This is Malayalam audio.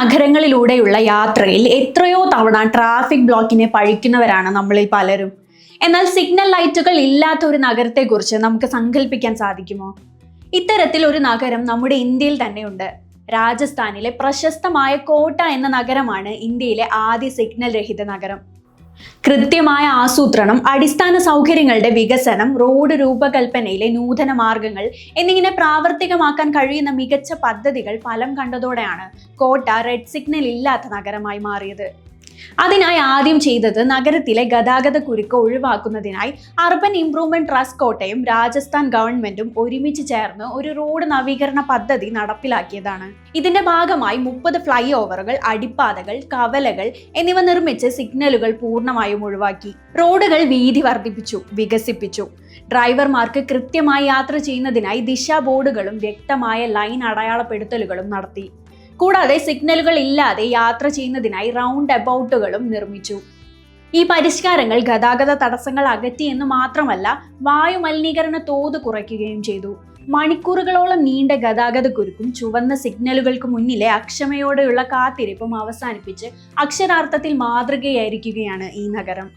നഗരങ്ങളിലൂടെയുള്ള യാത്രയിൽ എത്രയോ തവണ ട്രാഫിക് ബ്ലോക്കിനെ പഴിക്കുന്നവരാണ് നമ്മളിൽ പലരും. എന്നാൽ സിഗ്നൽ ലൈറ്റുകൾ ഇല്ലാത്ത ഒരു നഗരത്തെക്കുറിച്ച് നമുക്ക് സങ്കല്പിക്കാൻ സാധിക്കുമോ? ഇത്തരത്തിൽ ഒരു നഗരം നമ്മുടെ ഇന്ത്യയിൽ തന്നെയുണ്ട്. രാജസ്ഥാനിലെ പ്രശസ്തമായ കോട്ട എന്ന നഗരമാണ് ഇന്ത്യയിലെ ആദ്യ സിഗ്നൽ രഹിത നഗരം. കൃത്യമായ ആസൂത്രണം അടിസ്ഥാന സൗകര്യങ്ങളുടെ വികസനം റോഡ് രൂപകൽപ്പനയിലെ നൂതന മാർഗങ്ങൾ എന്നിങ്ങനെ പ്രാവർത്തികമാക്കാൻ കഴിയുന്ന മികച്ച പദ്ധതികൾ ഫലം കണ്ടതോടെയാണ് കോട്ട റെഡ് സിഗ്നൽ ഇല്ലാത്ത നഗരമായി മാറിയത്. അതിനായി ആദ്യം ചെയ്തത് നഗരത്തിലെ ഗതാഗത കുരുക്ക് ഒഴിവാക്കുന്നതിനായി അർബൻ ഇംപ്രൂവ്മെന്റ് ട്രസ്റ്റ് കോട്ടയും രാജസ്ഥാൻ ഗവൺമെന്റും ഒരുമിച്ച് ചേർന്ന് ഒരു റോഡ് നവീകരണ പദ്ധതി നടപ്പിലാക്കിയതാണ്. ഇതിന്റെ ഭാഗമായി മുപ്പത് ഫ്ലൈ ഓവറുകൾ അടിപ്പാതകൾ കവലകൾ എന്നിവ നിർമ്മിച്ച് സിഗ്നലുകൾ പൂർണമായും ഒഴിവാക്കി. റോഡുകൾ വീതി വർദ്ധിപ്പിച്ചു വികസിപ്പിച്ചു. ഡ്രൈവർമാർക്ക് കൃത്യമായി യാത്ര ചെയ്യുന്നതിനായി ദിശാ ബോർഡുകളും വ്യക്തമായ ലൈൻ അടയാളപ്പെടുത്തലുകളും നടത്തി. കൂടാതെ സിഗ്നലുകൾ ഇല്ലാതെ യാത്ര ചെയ്യുന്നതിനായി റൗണ്ട് അബൌട്ടുകളും നിർമ്മിച്ചു. ഈ പരിഷ്കാരങ്ങൾ ഗതാഗത തടസ്സങ്ങൾ അകറ്റി എന്ന് മാത്രമല്ല വായു മലിനീകരണ തോത് കുറയ്ക്കുകയും ചെയ്തു. മണിക്കൂറുകളോളം നീണ്ട ഗതാഗത കുരുക്കും ചുവന്ന സിഗ്നലുകൾക്ക് മുന്നിലെ അക്ഷമയോടെയുള്ള കാത്തിരിപ്പും അവസാനിപ്പിച്ച് അക്ഷരാർത്ഥത്തിൽ മാതൃകയായിരിക്കുകയാണ് ഈ നഗരം.